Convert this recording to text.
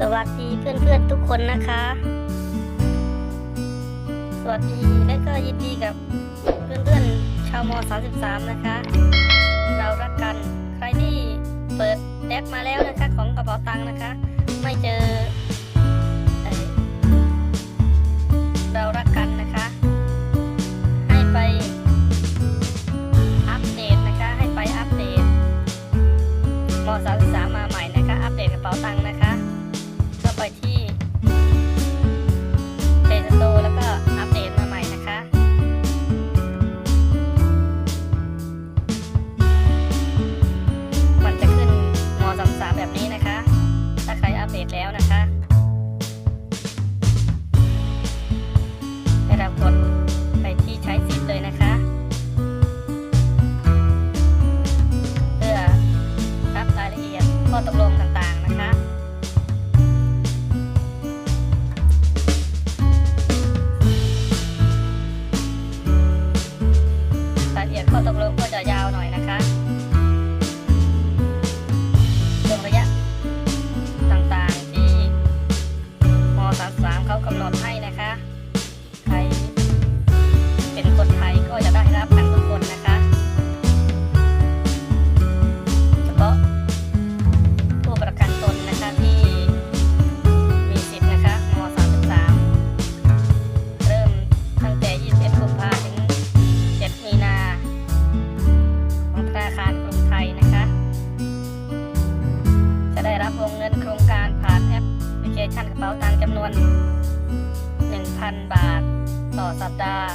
สวัสดีเพื่อนๆทุกคนนะคะ สวัสดีและก็ยินดีกับเพื่อนๆชาวม .33 นะคะ เรารักกันใครที่เปิดแอปมาแล้วนะคะของกระเป๋าตังค์นะคะ ไม่เจอ เรารักกันนะคะ ให้ไปอัปเดตนะคะให้ไปอัปเดตม .33 มาใหม่นะคะ อัปเดตกระเป๋าตังค์ ข้อตกลงต่างๆนะคะ รายละเอียดข้อตกลงก็จะยาวหน่อยนะคะช่วงระยะต่างๆที่ม 33 เขากำหนดให้ รับวงเงินโครงการผ่านแอปพลิเคชันกระเป๋าตังค์จำนวน 1,000 บาท ต่อสัปดาห์